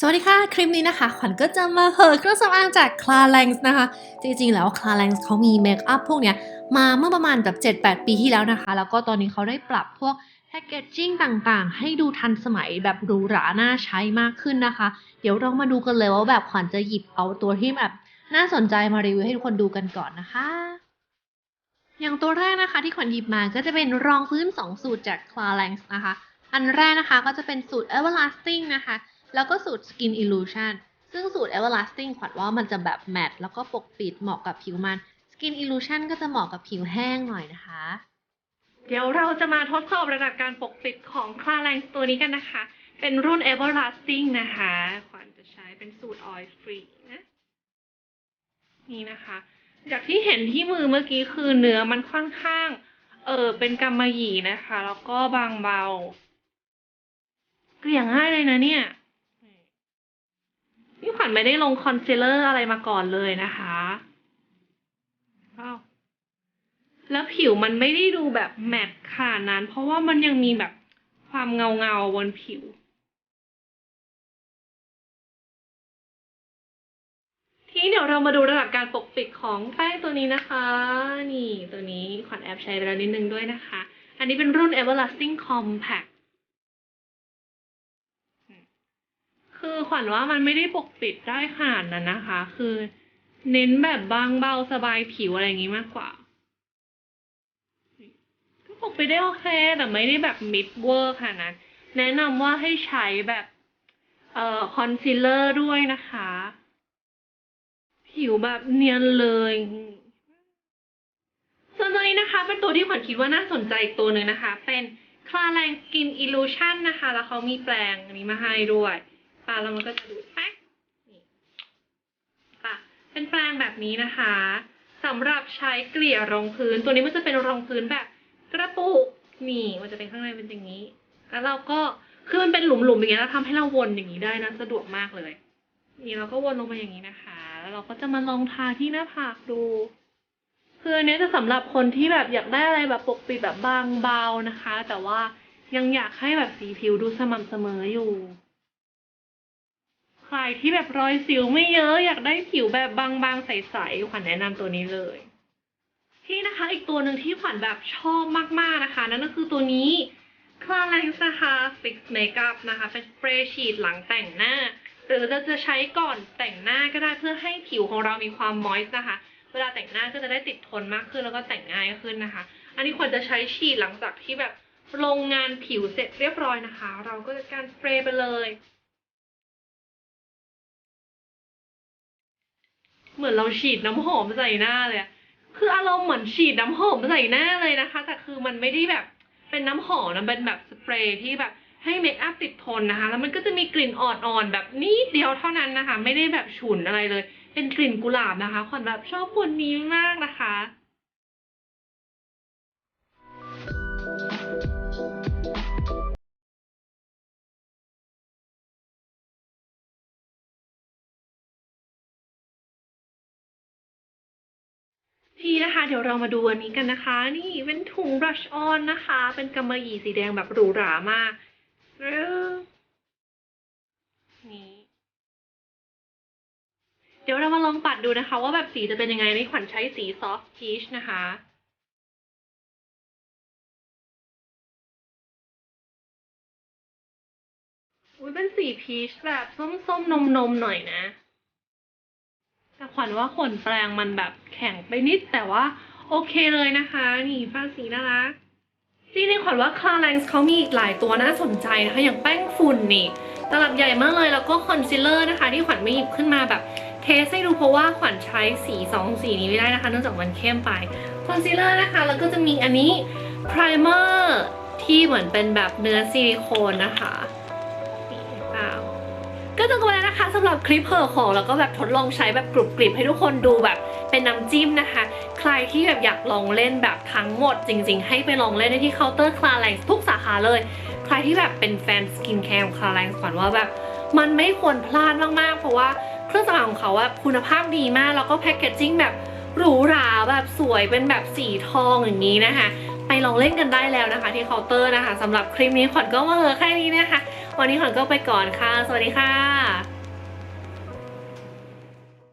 สวัสดีค่ะ คลิปนี้นะคะขวัญก็จะมาเหอเครื่องสำอางจาก c l a r a n c นะคะ จริงๆ แล้ว c l a r a n c เขามีเมคอัพพวกเนี้ยมาเมื่อประมาณแบบ 7-8 ปีที่แล้วนะคะ แล้วก็ตอนนี้เขาได้ปรับพวกแพคเกจจิ้งต่างๆ ให้ดูทันสมัยแบบหรูหราน่าใช้มากขึ้นนะคะ เดี๋ยวเรามาดูกันเลยว่าแบบขวัญจะหยิบเอาตัวที่แบบน่าสนใจมารีวิวให้ทุกคนดูกันก่อนนะคะอย่างตัวแรกนะคะที่ขวัญหยิบมาก็จะเป็นรองพื้น 2 สูตรจาก c l a r a n c นะคะ อันแรกนะคะก็จะเป็นสูตร Everlasting นะคะ แล้วก็สูตร Skin Illusion ซึ่งสูตร Everlasting ขวัญว่ามันจะแบบแมตต์แล้วก็ปกปิดเหมาะกับผิวมัน Skin Illusion ก็จะเหมาะกับผิวแห้งหน่อยนะคะ เดี๋ยวเราจะมาทดสอบระดับการปกปิดของ c l a r a n c ตัวนี้กันนะคะ เป็นรุ่น Everlasting นะคะ ขวัญจะใช้เป็นสูตร Oil Free นะ นี่นะคะ จากที่เห็นที่มือเมื่อกี้คือเนื้อมันค่อนข้าง เออเป็นกำมะหยี่นะคะ แล้วก็บางเบา เกลี่ยง่ายเลยนะเนี่ย นี่ขวัญไม่ได้ลงคอนซีลเลอร์อะไรมาก่อนเลยนะคะแล้วผิวมันไม่ได้ดูแบบแมตต์ขนาดนั้น เพราะว่ามันยังมีแบบความเงาเงาๆบนผิว ทีนี้เดี๋ยวเรามาดูระดับการปกปิดของแป้งตัวนี้นะคะ นี่ตัวนี้ขวัญแอบใช้ไปแล้วนิดนึงด้วยนะคะ อันนี้เป็นรุ่น Everlasting Compact คือขวัญว่ามันไม่ได้ปกปิดได้ขนาดนั้นนะคะ คือเน้นแบบบางเบาสบายผิวอะไรอย่างนี้มากกว่า ก็ปกปิดได้โอเค แต่ไม่ได้แบบมิดเวอร์ขนาดนั้น แนะนำว่าให้ใช้แบบเอ่อคอนซีลเลอร์ด้วยนะคะ ผิวแบบเนียนเลยส่วนตัวนี้นะคะ เป็นตัวที่ขวัญคิดว่าน่าสนใจอีกตัวหนึ่งนะคะ เป็น c l a r a n Skin Illusion นะคะ แล้วเขามีแปรงนี้มาให้ด้วย ปาแล้วมันก็จะดูดแป๊กนี่ปะเป็นแปรงแบบนี้นะคะสำหรับใช้เกลี่ยรองพื้น ตัวนี้มันจะเป็นรองพื้นแบบกระปุกนี่มันจะเป็นข้างในเป็นอย่างนี้ แล้วเราก็คือมันเป็นหลุมๆอย่างเงี้ยแล้วทำให้เราวนอย่างนี้ได้นะสะดวกมากเลย นี่เราก็วนลงมาอย่างนี้นะคะ แล้วเราก็จะมาลองทาที่หน้าผากดูคืออันนี้จะสำหรับคนที่แบบอยากได้อะไรแบบปกปิดแบบบางเบานะคะ แต่ว่ายังอยากให้แบบสีผิวดูสม่ำเสมออยู่ ใครที่แบบรอยสิวไม่เยอะอยากได้ผิวแบบบางๆใสๆขวัญแนะนำตัวนี้เลย ที่นะคะอีกตัวหนึ่งที่ขวัญแบบชอบมากๆนะคะ นั่นก็คือตัวนี้ c l a r a n c นะคะ Fix Makeup นะคะ เป็นสเปรย์ฉีดหลังแต่งหน้า หรือเราจะใช้ก่อนแต่งหน้าก็ได้เพื่อให้ผิวของเรามีความมอยส์นะคะ เวลาแต่งหน้าก็จะได้ติดทนมากขึ้นแล้วก็แต่งง่ายขึ้นนะคะ อันนี้ควรจะใช้ฉีดหลังจากที่แบบลงงานผิวเสร็จเรียบร้อยนะคะ เราก็จะการสเปรย์ไปเลย เหมือนเราฉีดน้ำหอมใส่หน้าเลยคืออารมณ์เหมือนฉีดน้ำหอมใส่หน้าเลยนะคะ แต่คือมันไม่ได้แบบเป็นน้ำหอมนะเป็นแบบสเปรย์ที่แบบให้เมคอัพติดทนนะคะ แล้วมันก็จะมีกลิ่นอ่อนๆแบบนิดเดียวเท่านั้นนะคะ ไม่ได้แบบฉุนอะไรเลย เป็นกลิ่นกุหลาบนะคะขวัญแบบชอบคนนี้มากนะคะ ทีนะคะ เดี๋ยวเรามาดูอันนี้กันนะคะ นี่เป็นถุง brush on นะคะ เป็นกำมะหยี่สีแดงแบบหรูหรามากเร็วนี่เดี๋ยวเรามาลองปัดดูนะคะ ว่าแบบสีจะเป็นยังไงนี่ขวัญใช้สี soft peach นะคะอุ้ยเป็นสีพีชแบบส้มๆนมๆหน่อยนะ แต่ขวัญว่าขนแปรงมันแบบแข็งไปนิดแต่ว่าโอเคเลยนะคะ นี่ฟ้าสีน่ารักจริงๆขวัญว่า c l a r a n c เขามีอีกหลายตัวน่าสนใจนะคะ อย่างแป้งฝุ่นนี่ตลับใหญ่มากเลยแล้วก็คอนซีลเลอร์นะคะ ที่ขวัญไม่หยิบขึ้นมาแบบเทสให้ดูเพราะว่าขวัญใช้สีสองสีนี้ไม่ได้นะคะเนื่องจากมันเข้มไปคอนซีลเลอร์นะคะ แล้วก็จะมีอันนี้ primer ที่เหมือนเป็นแบบเนื้อซิลิโคนนะคะ ก็จบกันแล้วนะคะสำหรับคลิปเพอของแล้วก็แบบทดลองใช้แบบกรุบกริบให้ทุกคนดูแบบเป็นน้ำจิ้มนะคะ ใครที่แบบอยากลองเล่นแบบทั้งหมดจริง ๆ ให้ไปลองเล่นได้ที่เคาน์เตอร์คลาแลงทุกสาขาเลย ใครที่แบบเป็นแฟนสกินแคร์คลาแลงขวัญว่าแบบมันไม่ควรพลาดมากๆ เพราะว่าเครื่องสำอางของเขาอะคุณภาพดีมากแล้วก็แพคเกจจิ้งแบบหรูหราแบบสวยเป็นแบบสีทองอย่างนี้นะคะ ไปลองเล่นกันได้แล้วนะคะ ที่เคาน์เตอร์นะคะสำหรับคลิปนี้ขวัญก็มาเหลือแค่นี้นะคะ วันนี้ขวัญก็ไปก่อนค่ะ สวัสดีค่ะ